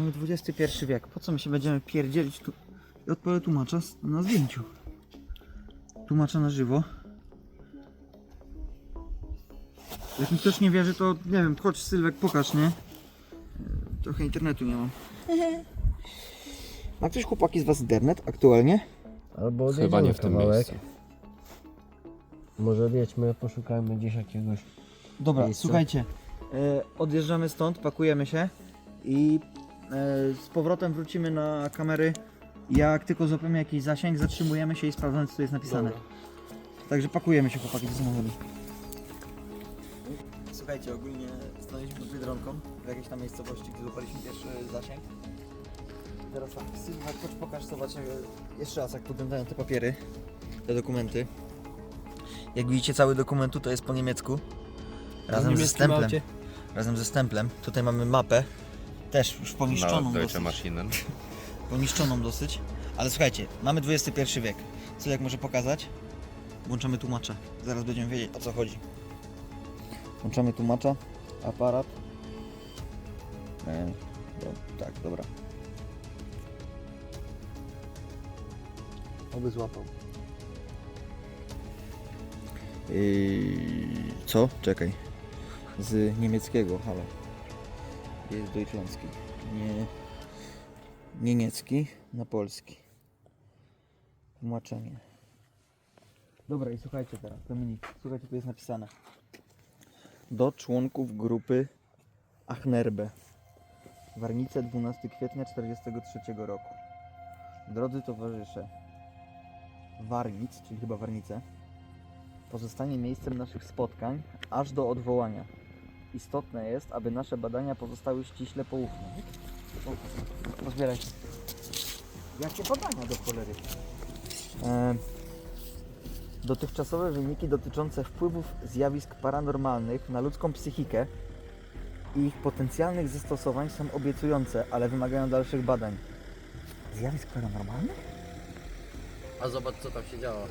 Mamy XXI wiek. Po co my się będziemy pierdzielić tu? I odpalę tłumacza na zdjęciu. Tłumacza na żywo. Jak mi ktoś nie wierzy, to nie wiem, chodź Sylwek, pokaż, nie? Trochę internetu nie mam. Ma ktoś chłopaki z was internet aktualnie? Albo Chyba odjedziemy nie w tym kawałek. miejscu. Może odjedźmy, poszukajmy gdzieś jakiegoś. Dobra, Miejsce. słuchajcie. E, odjeżdżamy stąd, pakujemy się i z powrotem wrócimy na kamery. Jak tylko złapiemy jakiś zasięg, zatrzymujemy się i sprawdzamy, co tu jest napisane. Także pakujemy się chłopaki do samochodu. Słuchajcie, ogólnie stanęliśmy pod Biedronką, w jakiejś tam miejscowości, gdzie złapaliśmy pierwszy zasięg. Teraz tak, Sylwek, chodź pokaż, zobacz e, jeszcze raz jak wyglądają te papiery, te dokumenty. Jak widzicie cały dokumentu to jest po niemiecku. Razem ze stemplem. Razem ze stemplem. Tutaj mamy mapę. Też już Na poniszczoną Deutsche dosyć. Maschinen. Poniszczoną dosyć. Ale słuchajcie, mamy XXI wiek. Co jak może pokazać? Włączamy tłumacza. Zaraz będziemy wiedzieć o co chodzi. Włączamy tłumacza. Aparat. E, do, tak, dobra. Oby złapał. Yy, co? Czekaj. Z niemieckiego, halo. Jest deutschlandzki. Nie... Niemiecki na polski. Tłumaczenie. Dobra i słuchajcie teraz, Dominik, słuchajcie, tu jest napisane. Do członków grupy Achnerbe. Warnice 12 kwietnia 43 roku. Drodzy towarzysze, Warnic, czyli chyba Warnice, pozostanie miejscem naszych spotkań aż do odwołania. Istotne jest, aby nasze badania pozostały ściśle poufne. O, Pozbieraj. Jakie badania do cholery? E, dotychczasowe wyniki dotyczące wpływów zjawisk paranormalnych na ludzką psychikę i ich potencjalnych zastosowań są obiecujące, ale wymagają dalszych badań. Zjawisk paranormalnych? A zobacz co tam się działo.